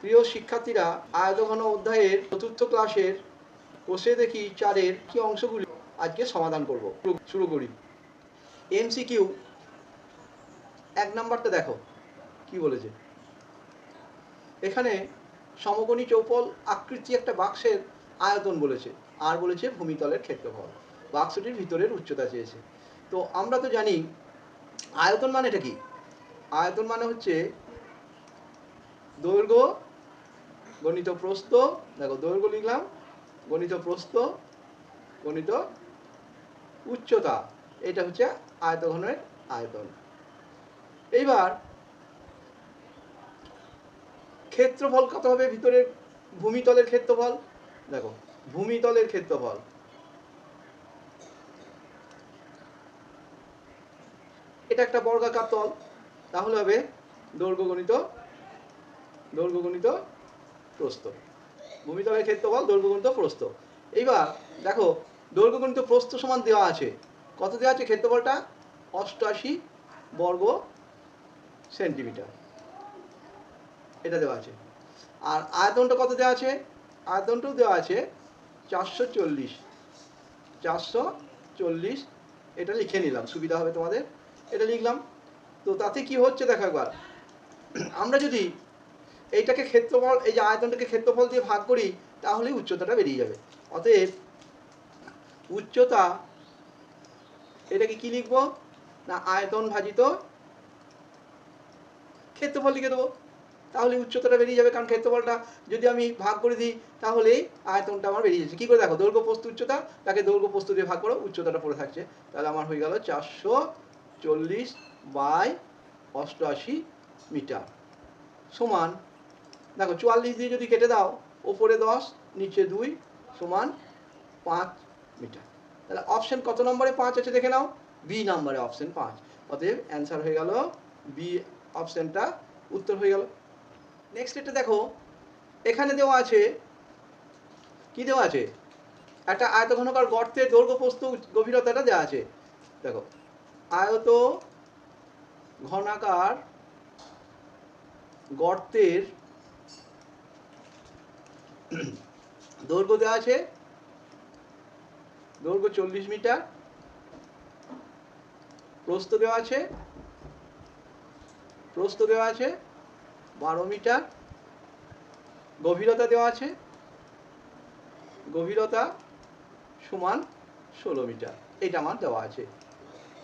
প্রিয় শিক্ষার্থীরা, আয়তঘন অধ্যায়ের চতুর্থ ক্লাসের কোষে দেখি চারের কি অংশগুলি। আজকে সমাধান করব। শুরু- করি। এমসিকিউ এক নাম্বারটা দেখো, কি বলেছে? এখানে সমকোণী চৌপল আকৃতি একটা বাক্সের আয়তন বলেছে। আর বলেছে ভূমিতলের ক্ষেত্রফল। বাক্সটির ভিতরের উচ্চতা চেয়েছে। তো আমরা তো জানি, আয়তন মানেটা কি? আয়তন মানে হচ্ছে দৈর্ঘ্য গণিত প্রস্থ, দেখো দৈর্ঘ্য লিখলাম, গণিত প্রস্ত গণিত উচ্চতা, এটা হচ্ছে আয়তঘনের আয়তন। এইবার, ক্ষেত্রফল কত হবে ভিতরের ভূমিতলের ক্ষেত্রফল? দেখো, ভূমিতলের ক্ষেত্রফল। এটা একটা বর্গাকার তল, তাহলে হবে দৈর্ঘ্য গণিত দৈর্ঘ্য গণিত প্রস্থ। ভূমিতলের ক্ষেত্রফল দৈর্ঘ্য গণিত প্রস্থ। এইবার দেখো, দৈর্ঘ্য গণিত প্রস্থ সমান দেওয়া আছে। কত দেওয়া আছে ক্ষেত্রফলটা? অষ্টআশি বর্গ সেন্টিমিটার। এটা দেওয়া আছে। আর আয়তনটা কত দেওয়া আছে? আয়তনটাও দেওয়া আছে চারশো চল্লিশ। চারশো চল্লিশ। এটা লিখে নিলাম, সুবিধা হবে তোমাদের। এটা লিখলাম। তো তাতে কি হচ্ছে দেখো একবার। আমরা যদি এইটাকে ক্ষেত্রফল, এই যে আয়তনটাকে ক্ষেত্রফল দিয়ে ভাগ করি, তাহলেই উচ্চতাটা বেরিয়ে যাবে। অতএব উচ্চতা, এটাকে কি লিখব? না, আয়তন ভাজিত ক্ষেত্রফল লিখে দেবো। তাহলে উচ্চতাটা বেরিয়ে যাবে, কারণ ক্ষেত্রফলটা যদি আমি ভাগ করে দিই, তাহলে আয়তনটা আমার বেরিয়ে যাচ্ছে। কী করে দেখো? দৈর্ঘ্য প্রস্থ উচ্চতা, তাকে দৈর্ঘ্য প্রস্থ দিয়ে ভাগ করো, উচ্চতাটা পড়ে থাকছে। তাহলে আমার হয়ে গেল চারশো চল্লিশ বাই অষ্টআশি মিটার সমান দেখো চুয়াল্লিশ দিয়ে যদি কেটে দাও, ওপরে দশ, নিচে দুই সমান পাঁচ মিটার। তাহলে অপশন কত নম্বরে পাঁচ আছে দেখে নাও? বি নম্বরে অপশন পাঁচ। অতএব অ্যান্সার হয়ে গেল বি অপশনটা উত্তর হয়ে গেল। নেক্সট এটা দেখো, এখানে দেওয়া আছে, কি দেওয়া আছে? একটা আয়তঘনকার গর্তের দৈর্ঘ্য প্রস্থ গভীরতাটা দেওয়া আছে। দেখো, আয়ত ঘনাকার গর্তের দৈর্ঘ্য দেওয়া আছে। দৈর্ঘ্য চল্লিশ মিটার। প্রস্থ দেওয়া আছে। প্রস্থ দেওয়া আছে। বারো মিটার। গভীরতা দেওয়া আছে। গভীরতা সমান ষোলো মিটার। এটা আমার দেওয়া আছে।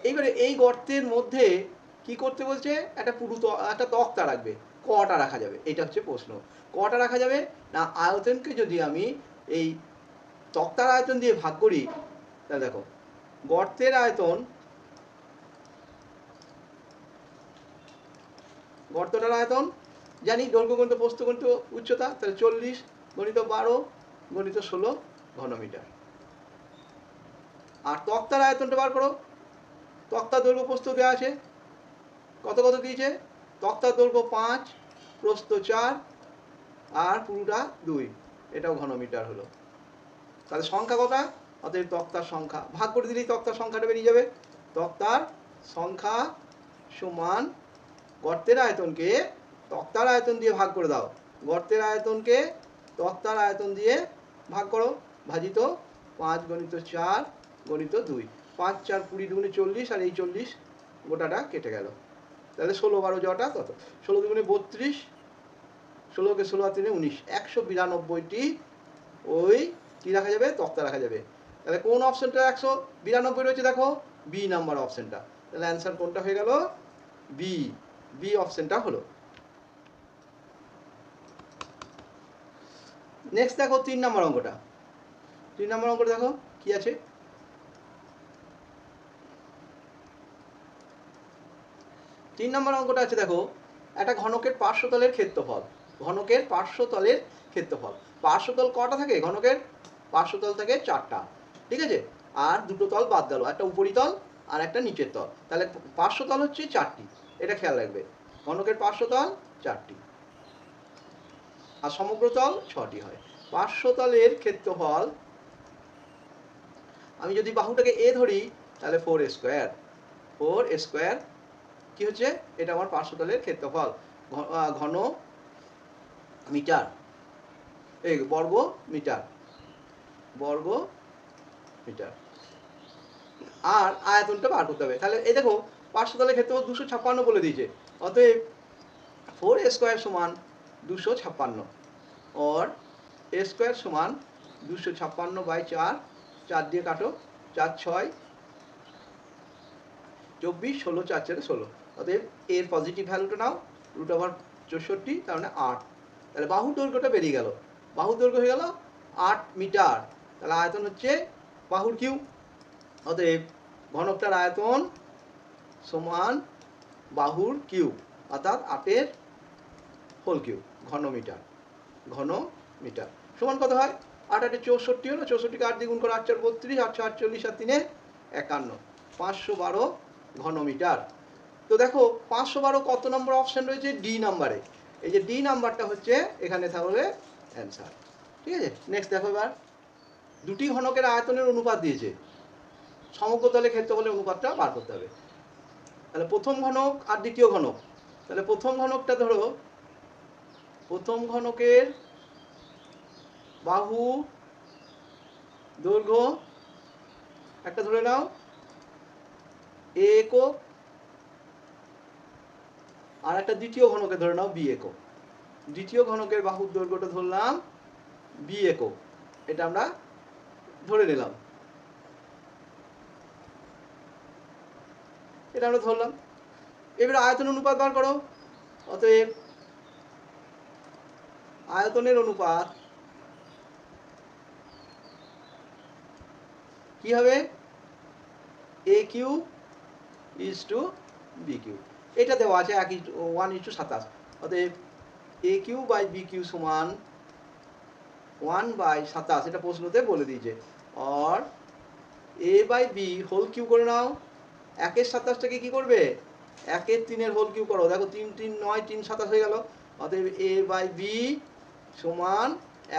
এইবারে এই গর্তের মধ্যে কি করতে বলছে? একটা পুরু একটা তক্তা রাখবে। কটা রাখা যাবে? এটা হচ্ছে প্রশ্ন। কটা রাখা যাবে? না, আয়তনকে যদি আমি এই তক্তার আয়তন দিয়ে ভাগ করি, তাহলে দেখো, গর্তের আয়তন, গর্তটার আয়তন, জানি দৈর্ঘ্য গণিত প্রস্থ গণিত উচ্চতা, তাহলে চল্লিশ গণিত বারো, গণিত ষোলো ঘনমিটার। আর তক্তার আয়তনটা বার করো। তক্তার দৈর্ঘ্য, প্রস্থ দেওয়া আছে। কত কত দিয়েছে? তক্তার দৈর্ঘ্য পাঁচ, প্রস্থ চার, আর পুরোটা দুই। এটাও ঘনমিটার হলো। তাহলে সংখ্যা কটা? অতএব তক্তার সংখ্যা। ভাগ করে দিলেই তক্তার সংখ্যাটা বেরিয়ে যাবে। তক্তার সংখ্যা সমান গর্তের আয়তনকে তক্তার আয়তন দিয়ে ভাগ করে দাও। গর্তের আয়তনকে তক্তার আয়তন দিয়ে ভাগ করো। ভাজিত পাঁচ গণিত চার, গণিত দুই। পাঁচ, চার, কুড়ি, দুগুণে চল্লিশ, আর এই চল্লিশ গোটাটা কেটে গেল। তাহলে ষোলো বারো জটা কত? ষোলো দুগুণে বত্রিশ, ষোলোকে ষোলো তিনে উনিশ, একশো বিরানব্বইটি ওই কি রাখা যাবে? তক্তা রাখা যাবে। তাহলে কোন অপশনটা একশো বিরানব্বই রয়েছে দেখো? বি নাম্বার অপশনটা। তাহলে অ্যান্সার কোনটা হয়ে গেল? বি বি অপশনটা হলো। নেক্সট দেখো তিন নম্বর অঙ্কটা। তিন নম্বর অঙ্কটা দেখো, কি আছে? তিন নম্বর অঙ্কটা আছে, দেখো, একটা ঘনকের পার্শ্বতলের ক্ষেত্রফল। ঘনকের পার্শ্বতলের ক্ষেত্রফল। পার্শ্বতল কটা থাকে? ঘনকের পার্শ্বতল থাকে চারটা। ঠিক আছে? আর দুটো তল বাদ গেল, একটা উপরিতল আর একটা নিচের তল। তাহলে পার্শ্বতল হচ্ছে চারটি। এটা খেয়াল রাখবে। ঘনকের পার্শ্বতল চারটি। আর সমগ্র তল ছটি হয়। পার্শ্বতলের ক্ষেত্রফল, আমি যদি বাহুটাকে এ ধরি, তাহলে ফোর স্কোয়ার ফোর স্কোয়ার কি হচ্ছে? এটা আমার পার্শ্বতলের ক্ষেত্রফল। ঘন মিটার। এই বর্গ মিটার। বর্গ মিটার। আর আয়তনটা বার করতে হবে। তাহলে এই দেখো পার্শ্বতলের ক্ষেত্রে দুশো ছাপ্পান্ন বলে দিয়েছে। অতএব ফোর স্কোয়ার সমান দুশো ছাপ্পান্ন। और এ স্কোয়ার সমান দুশো ছাপ্পান্ন বাই চার। চার দিয়ে কাটো, চার ছয়, চব্বিশ, ষোলো, চার চারে ষোলো। অতএব এর পজিটিভ ভ্যালুটা নাও রুট ওভার চৌষট্টি, তার মানে আট। তাহলে বাহু দৈর্ঘ্যটা বেরিয়ে গেল। বাহু দৈর্ঘ্য হয়ে গেল আট মিটার। তাহলে আয়তন হচ্ছে বাহুর কিউ অতএব ঘনকটার আয়তন সমান বাহুর কিউ অর্থাৎ আটের হোল কিউ ঘন মিটার ঘন মিটার। সমান কত হয়? আট আটে চৌষট্টি হলো, চৌষট্টিকে আট দ্বিগুণ করে আট চার বত্রিশ আটশো আটচল্লিশ আর তিনে একান্ন। পাঁচশো বারো ঘন মিটার। তো দেখো পাঁচশো বারো কত নম্বর অপশান রয়েছে? ডি নাম্বারে এই যে ডি নাম্বারটা হচ্ছে এখানে তাহলে অ্যান্সার ঠিক আছে? নেক্সট দেখো এবার। দুটি ঘনকের আয়তনের অনুপাত দিয়েছে। সমগ্র তলে ক্ষেত্রফলের অনুপাতটা বার করতে হবে। তাহলে প্রথম ঘনক আর দ্বিতীয় ঘনক। তাহলে প্রথম ঘনকটা ধরো, প্রথম ঘনকের বাহু, দৈর্ঘ্য, একটা ধরে নাও, একক আর একটা দ্বিতীয় ঘনকে ধরে নাও বি একক। দ্বিতীয় ঘনকের বাহুর দৈর্ঘ্যটা ধরলাম বি একক। এটা আমরা ধরে নিলাম। এটা আমরা ধরলাম। এবার আয়তন অনুপাত বার করো। অতএব আয়তনের অনুপাত কি হবে? A cube is to B cube এটা দেওয়া আছে এক ওয়ান ইজ টু সাতাশ। অতএব A cube by B cube সমান ওয়ান বাই সাতাশ, এটা প্রশ্নতে বলে দিয়েছে। আর A by B whole cube করে নাও, একের সাতাশটাকে কি করবে? একের তিনের হোল কিউ করো। দেখো তিন তিন নয়, তিন সাতাশ হয়ে গেল। অতএব এ বাই বি সমান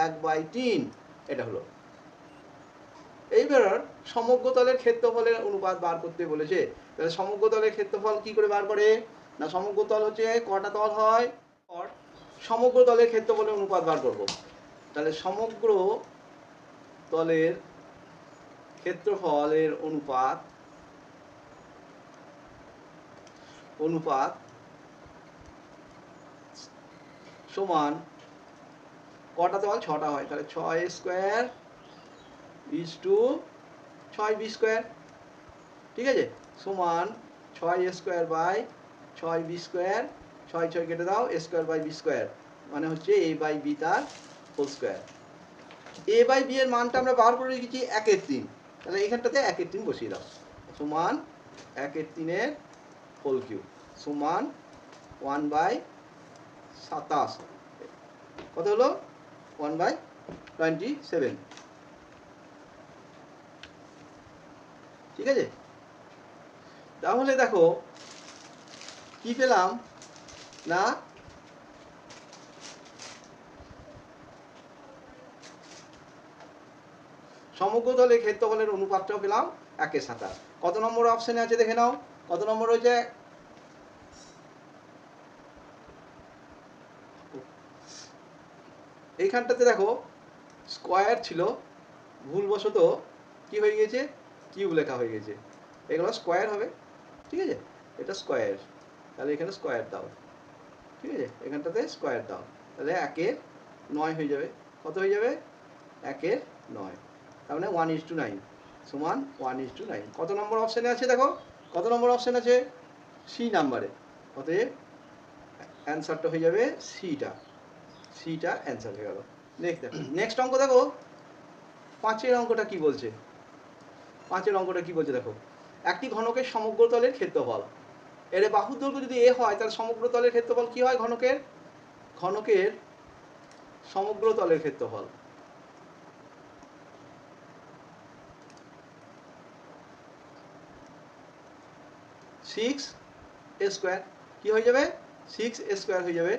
এক বাই তিন, এটা হলো। এইবার সমগ্র তলের ক্ষেত্রফলের অনুপাত বার করতে বলেছে। তাহলে সমগ্র তলের ক্ষেত্রফল কি করে বার করে? না সমগ্র তল হচ্ছে কটা তল হয়? সমগ্র তলের ক্ষেত্রফলের অনুপাত বার করব। তাহলে সমগ্র তলের ক্ষেত্রফলের অনুপাত অনুপাত সমান কটা তল? ছটা হয়। তাহলে ছয় স্কোয়ার ইজ টু ছয় বি স্কোয়ার ঠিক আছে? সমান ছয় স্কোয়ার বাই ছয় বি স্কোয়ার ছয় ছয় কেটে দাও স্কোয়ার বাই বি স্কোয়ার মানে হচ্ছে এ বাই বি তার whole square A by B এর মানটা আমরা বার করে রেখেছি একের তিন। তাহলে এখানটাতে একের তিন বসিয়ে দাও। সমান একের তিনের হোল কিউ সমান ওয়ান বাই সাতাশ। কত হলো? ওয়ান বাই টোয়েন্টি সেভেন ঠিক আছে? তাহলে দেখো, কি পেলাম? না? সমগ্র দলের ক্ষেত্রফলের অনুপাতটাও পেলাম একের সাতাশ। কত নম্বর অপশনে আছে দেখে নাও। কত নম্বর রয়েছে এইখানটাতে দেখো স্কোয়ার ছিল, ভুলবশত কি হয়ে গেছে কিউব লেখা হয়ে গেছে। এগুলো স্কোয়ার হবে, ঠিক আছে? এটা স্কোয়ার তাহলে এখানে স্কোয়ার দাও। ঠিক আছে? এখানটাতে স্কোয়ার দাও। তাহলে একের নয় হয়ে যাবে। কত হয়ে যাবে? একের নয়। তার মানে ওয়ান ইজ টু নাইন সমান ওয়ান ইজ টু নাইন কত নম্বর অপশানে আছে দেখো? কত নম্বর অপশান আছে? সি নাম্বারে অতএব অ্যান্সারটা হয়ে যাবে সিটা সিটা অ্যান্সার হয়ে গেল। নেক্সট দেখো। নেক্সট অঙ্ক দেখো। পাঁচের অঙ্কটা কি বলছে? পাঁচের অঙ্কটা কি বলছে দেখো? একটি ঘনকের সমগ্র তলের ক্ষেত্রফল। এর বাহুর দৈর্ঘ্য যদি এ হয়, তাহলে সমগ্র তলের ক্ষেত্রফল কি হয় ঘনকের? ঘনকের সমগ্র তলের ক্ষেত্রফল। সিক্স এ স্কোয়ার কি হয়ে যাবে? সিক্স এ স্কোয়ার হয়ে যাবে।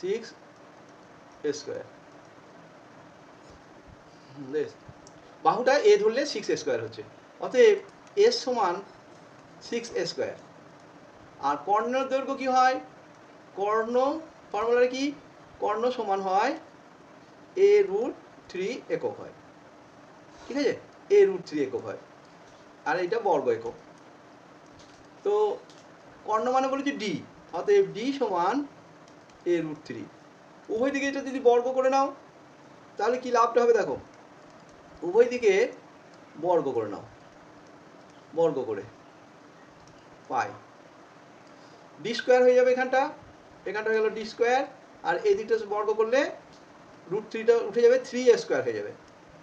সিক্স এ স্কোয়ার বাহুটা এ ধরলে সিক্স স্কোয়ার হচ্ছে। অতএব এস সমান সিক্স স্কোয়ার আর কর্ণের দৈর্ঘ্য কি হয়? কর্ণ ফর্মুলাটা কি? কর্ণ সমান হয় এ রুট থ্রি একক হয়। ঠিক আছে? এ রুট থ্রি একক হয়। আর এটা বর্গ একক। তো কর্ণ মানে বলেছি ডি অতএব ডি সমান এ রুট থ্রি উভয় দিকে এটা যদি বর্গ করে নাও, তাহলে কি লাভটা হবে দেখো? উভয় দিকে বর্গ করে নাও। বর্গ করে। পাই। ডি স্কোয়ার হয়ে যাবে এখানটা। এখানটা হয়ে গেল ডি স্কোয়ার আর এই দিকটা বর্গ করলে রুট থ্রিটা উঠে যাবে থ্রি স্কোয়ার হয়ে যাবে।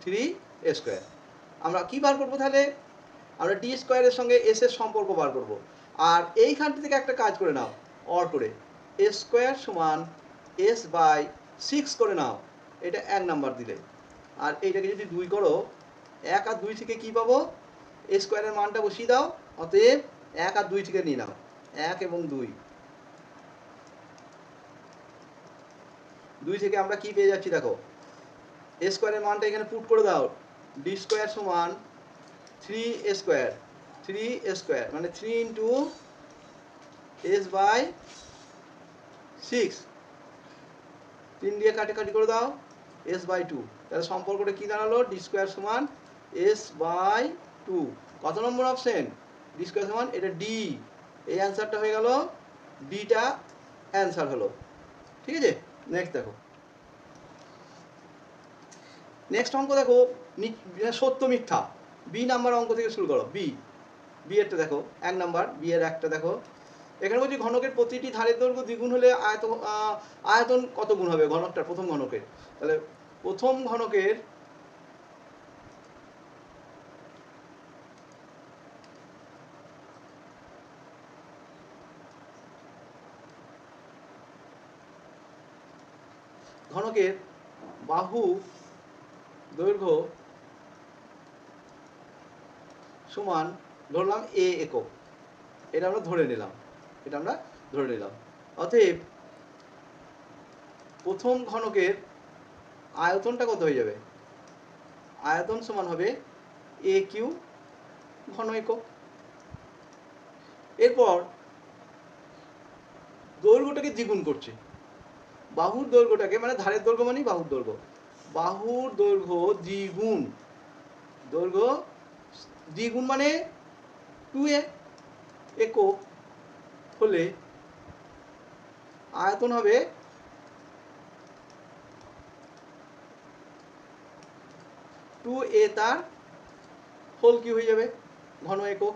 থ্রি স্কোয়ার আমরা কি বার করব তাহলে? আমরা ডি স্কোয়ারের সঙ্গে এস এর সম্পর্ক বার করব। আর এইখানটা থেকে একটা কাজ করে নাও। অর করে। এ স্কোয়ার সমান এস বাই সিক্স করে নাও। এটা এক নাম্বার দিলে। আর এইটাকে যদি দুই করো, এক আর দুই থেকে কি পাবো? এ স্কোয়ারের মানটা বসিয়ে দাও, অতএব এক আর দুই থেকে নিয়ে নাও। এক এবং দুই। দুই থেকে আমরা কি পেয়ে যাচ্ছি দেখো? এ স্কোয়ারের মানটা এখানে পুট করে দাও। ডি স্কোয়ার সমান three A square three A square মানে three into S by six তিন দিয়ে কাটাকাটি করে দাও এস বাই টু তাহলে সম্পর্কটা কী দাঁড়াল? ডি স্কোয়ার সমান এস বাই টু কত নম্বর অপশন ডি স্কোয়ার সমান এটা ডি এই অ্যান্সারটা হয়ে গেল ডিটা অ্যান্সার হলো। ঠিক আছে? নেক্সট দেখো। নেক্সট অঙ্ক দেখো নি- সত্য মিথ্যা। বি নাম্বার অঙ্ক থেকে শুরু করো বি বি এরটা দেখো, এক নাম্বার বি এর একটা দেখো। এখানে বলছি ঘনকের প্রতিটি ধারের দৈর্ঘ্য দ্বিগুণ হলে আয়তন আয়তন কত গুণ হবে? ঘনকটার প্রথম ঘনকের। তাহলে প্রথম ঘনকের ঘনকের বাহু দৈর্ঘ্য সমান ধরলাম এ একক। এটা আমরা ধরে নিলাম। এটা আমরা ধরে নিলাম। অতএব প্রথম ঘনকের আয়তনটা কত হয়ে যাবে? আয়তন সমান হবে এ কিউ ঘন একক। এরপর দৈর্ঘ্যটাকে দ্বিগুণ করছে। বাহুর দৈর্ঘ্যটাকে মানে ধারের দৈর্ঘ্য মানে বাহুর দৈর্ঘ্য। বাহুর দৈর্ঘ্য দ্বিগুণ। দৈর্ঘ্য দ্বিগুণ মানে টু এ একক হলে আয়তন হবে টু এ তার হোল কিউ হয়ে যাবে, ঘন একক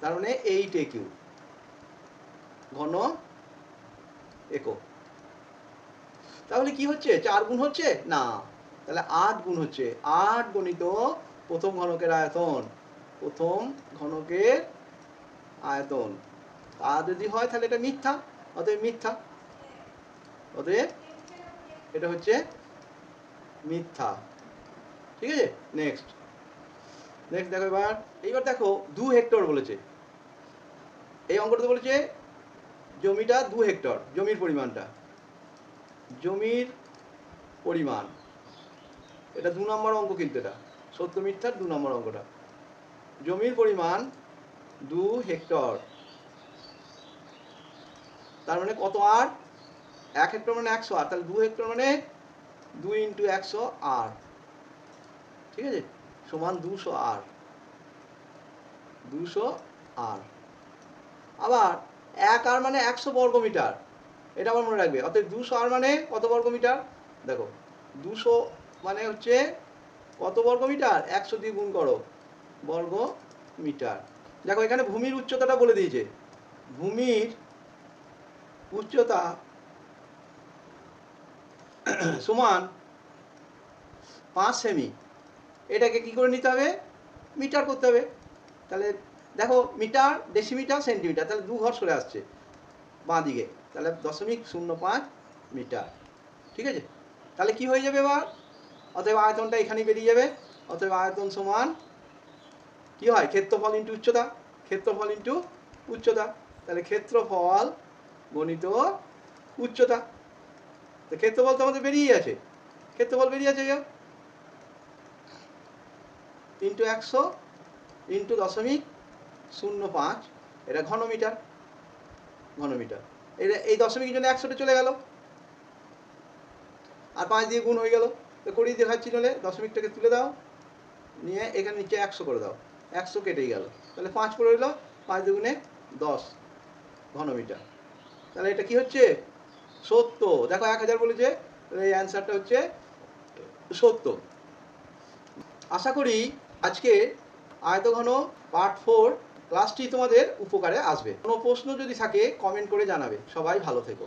তার মানে এইট এ কিউ ঘন একক তাহলে কি হচ্ছে? চার গুণ হচ্ছে? না। তাহলে আট গুণ হচ্ছে। আট গণিত প্রথম ঘনকের আয়তন, প্রথম ঘনকের আয়তন। তা যদি হয়, তাহলে এটা মিথ্যা। অতএব মিথ্যা। অতএব এটা হচ্ছে মিথ্যা। ঠিক আছে? নেক্সট নেক্সট দেখো এবার। এইবার দেখো দু হেক্টর বলেছে। এই অঙ্কটাতে বলেছে জমিটা দু হেক্টর জমির পরিমাণটা। জমির পরিমাণ। এটা দু নম্বর অঙ্ক কিন্তু এটা। সত্য মিথ্যার দু নম্বর অঙ্কটা। জমির পরিমাণ দু হেক্টর তার মানে কত আট এক হেক্টর মানে একশো আট তাহলে দু হেক্টর মানে দুই ইন্টু একশো আট ঠিক আছে? সমান দুশো আট দুশো আট আবার এক আর মানে একশো বর্গ মিটার। এটা আবার মনে রাখবে। অর্থাৎ দুশো আর মানে কত বর্গ মিটার? দেখো, দুশো মানে হচ্ছে কত বর্গ মিটার? একশো দিয়ে গুণ করো, বর্গ মিটার। দেখো, এখানে ভূমির উচ্চতাটা বলে দিয়েছে। ভূমির উচ্চতা সমান পাঁচ সেমি। এটাকে কি করে নিতে হবে? মিটার করতে হবে। তাহলে দেখো, মিটার, ডেসিমিটার, সেন্টিমিটার, তাহলে দু ঘর সরে আসছে বাঁ দিকে। তাহলে দশমিক শূন্য পাঁচ মিটার। ঠিক আছে? তাহলে কি হয়ে যাবে এবার? অতএব আয়তনটা এখানেই বেরিয়ে যাবে। অতএব আয়তন সমান কি হয়? ক্ষেত্রফল ইন্টু উচ্চতা। ক্ষেত্রফল ইন্টু উচ্চতা। তাহলে ক্ষেত্রফল গণিত উচ্চতা। তো ক্ষেত্রফল তো আমাদের বেরিয়ে আছে। ক্ষেত্রফল বেরিয়ে আছে ইন্টু একশো ইন্টু দশমিক শূন্য পাঁচ। এটা ঘনমিটার। ঘনমিটার। এটা এই দশমিকের জন্য একশোটা চলে গেল। আর পাঁচ দিয়ে গুণ হয়ে গেল। তো কুড়ি দেখাচ্ছি নলে দশমিকটাকে তুলে দাও। নিয়ে এখানে নিচে একশো করে দাও। একশো কেটেই গেল। তাহলে পাঁচ করে রইল পাঁচ দুগুণে দশ ঘনমিটার। তাহলে এটা কি হচ্ছে? সত্য। দেখো এক হাজার বলেছে। তাহলে এই অ্যান্সারটা হচ্ছে সত্য। আশা করি আজকে আয়তঘন পার্ট ফোর ক্লাসটি তোমাদের উপকারে আসবে। কোনো প্রশ্ন যদি থাকে কমেন্ট করে জানাবে। সবাই ভালো থেকো।